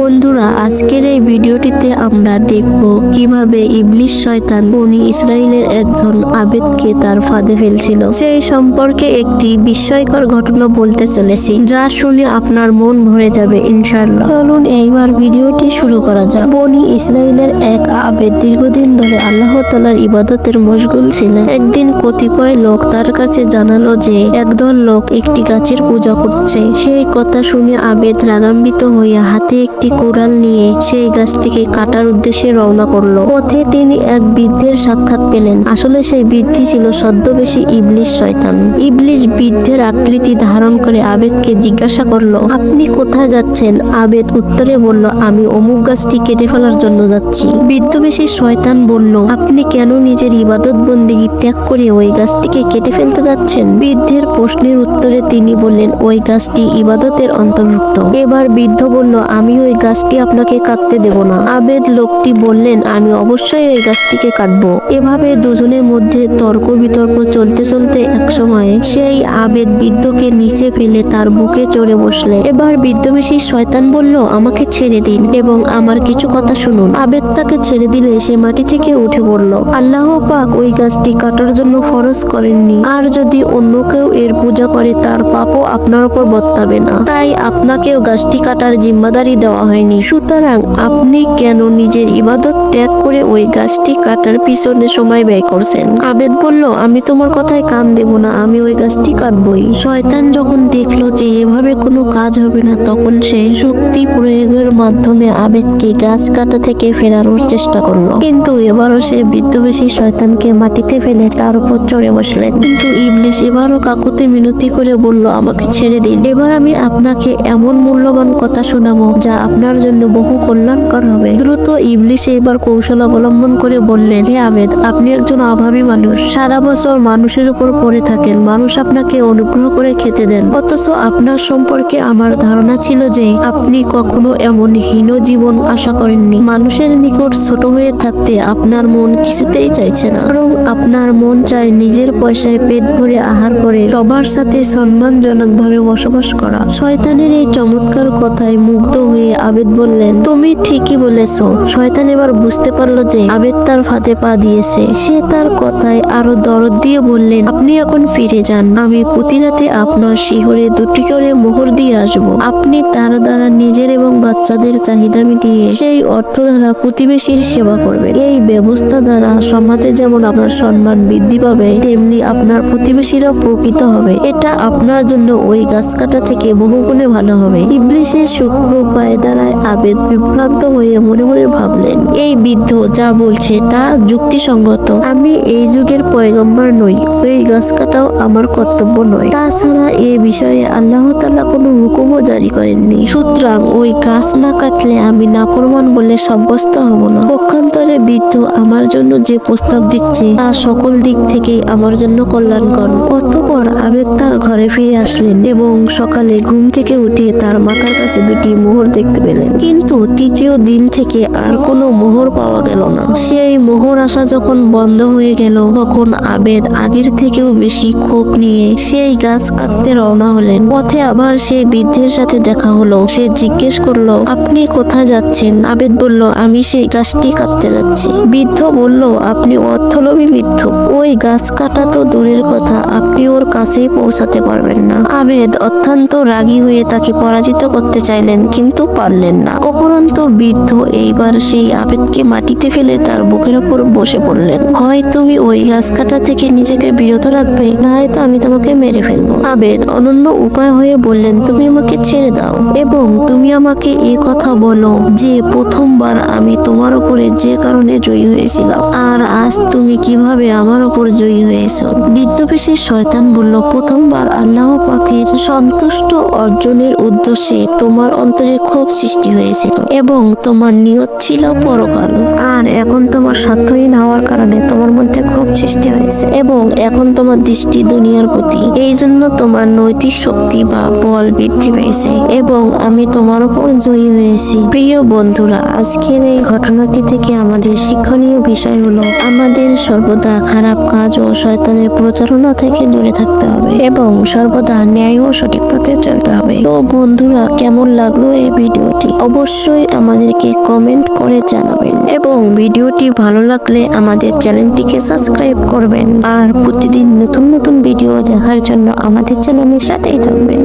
বন্ধুরা, আজকের এই ভিডিওটিতে আমরা দেখব কীভাবে ইবলিশ শয়তান বনি ইসরায়েলের একজন আবেদকে তার ফাঁদে ফেলছিল। সেই সম্পর্কে একটি বিস্ময়কর ঘটনা বলতে চলেছি, যা শুনে আপনার মন ভরে যাবে ইনশাল্লাহ চলুন এইবার ভিডিওটি শুরু করা যাক। বনি ইসরায়েলের এক আবেদ দীর্ঘদিন ধরে আল্লাহ তালার ইবাদতের মশগুল ছিলেন। একদিন কতিপয় লোক তার কাছে জানালো যে, একদল লোক একটি গাছের পূজা করছে। সেই কথা শুনে আবেদ রাগান্বিত হইয়া হাতে একটি কোরাল নিয়ে সেই গাছটিকে কাটার উদ্দেশ্যে রওনা করল। পথে তিনি এক বৃদ্ধের সাক্ষাৎ পেলেন। আসলে সেই বৃদ্ধি ছিল সদ্যবেশী ইবলিশ শয়তান। ইবলিশ বৃদ্ধের আকৃতি ধারণ করে আবেদকে জিজ্ঞাসা করল, আপনি কোথায় যাচ্ছেন? আবেদ উত্তরে বলল, আমি অমুক গাছটি কেটে ফেলার জন্য যাচ্ছি। বৃদ্ধবেশী শয়তান বলল, আপনি কেন নিজের ইবাদত বন্দিগি ত্যাগ করে ওই গাছটিকে কেটে ফেলতে যাচ্ছেন? বৃদ্ধের প্রশ্নের উত্তরে তিনি বললেন, ওই গাছটি ইবাদতের অন্তর্ভুক্ত। এবার বৃদ্ধ বলল আমি ওই গাছটি আপনাকে কাটতে দেব না। আবেদ লোকটি বললেন, আমি অবশ্যই এই গাছটিকে কাটবো। এভাবে দুজনের মধ্যে তর্ক বিতর্ক চলতে চলতে এক সময় সেই আবেদ বৃদ্ধকে নিচে ফেলে তার বুকে চড়ে বসলে। এবার বৃদ্ধবেশী শয়তান বলল, আমাকে ছেড়ে দিন এবং আমার কিছু কথা শুনুন। আবেদ তাকে ছেড়ে দিলে সে মাটি থেকে উঠে পড়ল। আল্লাহ পাক ওই গাছটি কাটার জন্য ফরজ করেননি। আর যদি অন্য কেউ এর পূজা করে, তার পাপও আপনার উপর বর্তাবে না। তাই আপনাকেও গাছটি কাটার জিম্মাদারি দেওয়া হয়নি। সুতরাং আপনি কেন নিজের ইবাদত ত্যাগ করে ওই গাছটি কাটার পিছনে সময় ব্যয় করছেন। আবেদ বলল, আমি তোমার কথায় কান দেব না, আমি ওই গাছটি কাটবই। শয়তান যখন দেখল যে এভাবে কোনো কাজ হবে না, তখন সে শক্তি প্রয়োগের মাধ্যমে আবেদকে গাছ কাটা থেকে ফেরানোর চেষ্টা করল। কিন্তু এবারও সে বিদ্যবেশী শয়তানকে মাটিতে ফেলে তার উপর চড়ে বসলেন। কিন্তু ইবলিশ এবারও কাকুতে মিনতি করে বলল, আমাকে ছেড়ে দিন। এবার আমি আপনাকে এমন মূল্যবান কথা শোনাবো যা আপনার জন্য বহু কল্যাণকর হবে। দ্রুত ইবলিশ এবার কৌশল অবলম্বন করে বললেন, হে আবেদ, আপনি একজন অভাবী মানুষ। সারা বছর মানুষের উপর পড়ে থাকেন। মানুষ আপনাকে অনুগ্রহ করে খেতে দেন। অথচ আপনার সম্পর্কে আমার ধারণা ছিল যে আপনি কখনো এমন হীন জীবন আশা করেননি। মানুষের নিকট ছোট হয়ে থাকতে আপনার মন কিছুতেই চাইছে না। বরং আপনার মন চায় নিজের পয়সায় পেট ভরে আহার করে, সবার সাথে সম্মানজনক ভাবে বসবাস করা। শয়তানের এই চমৎকার কথায় মুগ্ধ হয়ে আবেদ বললেন, তুমি ঠিকই বলেছ। শয়তান এবার বুঝতে পারল যে আবেদ তার ফাঁদে পা দিয়েছে। সে তার কথায় আরও দরদ দিয়ে বললেন, আপনি এখন ফিরে যান। আমি প্রতি রাতে আপনার শিহরে দুটি করে মোহর দিয়ে আসব। আপনি তার দ্বারা নিজের এবং বাচ্চাদের চাহিদা মিটিয়ে সেই অর্থ দ্বারা প্রতিবেশীর সেবা করবেন। এই ব্যবস্থা দ্বারা সমাজে যেমন আপনার সম্মান বৃদ্ধি পাবে, তেমনি আপনার প্রতিবেশীরা প্রকৃত হবে। এটা আপনার জন্য ওই গাছ কাটা থেকে বহুগুণে ভালো হবে। ইবলিশের সূক্ষ্ম উপায় দ্বারা আবেদ বিভ্রান্ত হয়ে মনে মনে ভাবলেন, এই বৃদ্ধ যা বলছে তা যুক্তিসঙ্গত। আমি এই যুগের পয়গম্বর নই, ওই গাছ কাটাও আমার কর্তব্য নয়। তাছাড়া এ বিষয়ে আল্লাহ তালা কোনো হুকুমও জারি করেননি। সুতরাং ওই গাছ না কাটলে আমি নাফরমান বলে সাব্যস্ত হব না। পক্ষান্তরে বৃদ্ধ আমার জন্য যে প্রস্তাব দিচ্ছে, তা সকল দিক থেকেই আমার জন্য কল্যাণকর। অতঃপর আবেদ তার ঘরে ফিরে আসলেন এবং সকালে ঘুম থেকে উঠে তার মাথার কাছে দুটি মোহর দেখতে পেলেন। কিন্তু তৃতীয় দিন থেকে আর কোনো মোহর পাওয়া গেল না। সেই মোহর আশা যখন বন্ধ হয়ে গেল, তখন আবেদ আগের থেকেও বেশি ক্ষোভ নিয়ে সেই গাছ কাটতে রওনা হলেন। পথে আবার সেই বৃদ্ধের সাথে দেখা হলো। সে জিজ্ঞেস করল, আপনি কোথায় যাচ্ছেন? আবেদ বলল, আমি সেই গাছটি কাটতে যাচ্ছি। বৃদ্ধ বলল, আপনি অর্থলোভী বৃদ্ধ। ওই গাছ কাটা তো দূরের কথা, আপনি ওর কাছেই পৌঁছাতে পারবেন না। আবেদ অত্যন্ত রাগী হয়ে তাকে পরাজিত করতে চাইলেন, কিন্তু পারলেন না। উপরন্ত বৃদ্ধ এইবার সেই আবেদকে মাটিতে ফেলে তার বুকের উপর বসে পড়লেন। হয় তুমি ওই গাছ কাটা থেকে নিজেকে বিরত রাখবে, না নয়তো আমি তোমাকে মেরে ফেলব। আবেদ অনন্য উপায় হয়ে বললেন, তুমি আমাকে ছেড়ে দাও এবং তুমি আমাকে এ কথা বলো যে প্রথমবার আমি তোমার উপরে যে কারণে জয়ী হয়েছিলাম। আর আজ তুমি কীভাবে আমার উপর জয়ী হয়েছ। বিদ্যবেশী শয়তান বলল, প্রথমবার আল্লাহ পাকের সন্তুষ্ট অর্জনের উদ্দেশ্যে তোমার অন্তরে ক্ষোভ সৃষ্টি হয়েছিল এবং তোমার নিয়ত ছিল পরকাল। আর এখন তোমার স্বার্থহীন হওয়ার কারণে তোমার মধ্যে ক্ষোভ সৃষ্টি হয়েছে এবং এখন তোমার দৃষ্টি দুনিয়ার প্রতি এই জন্য তোমার নৈতিক শক্তি বা বল বৃদ্ধি পেয়েছে এবং আমি তোমার উপর জয়ী হয়েছি। প্রিয় বন্ধুরা, আজকের এই ঘটনাটি থেকে আমাদের শিক্ষণীয় বিষয় হলো, আমাদের সর্বদা খারাপ কাজ ও শয়তানের প্রচারণা থেকে দূরে থাকতে হবে এবং সর্বদা ন্যায় ও সঠিক পথে চলতে হবে। তো বন্ধুরা, কেমন লাগল এই ভিডিওটি? অবশ্যই আমাদেরকে কমেন্ট করে জানাবেন এবং ভিডিওটি ভালো লাগলে আমাদের চ্যানেলটিকে সাবস্ক্রাইব করবেন। আর প্রতিদিন নতুন নতুন ভিডিও দেখার জন্য আমাদের চ্যানেলের সাথেই থাকবেন।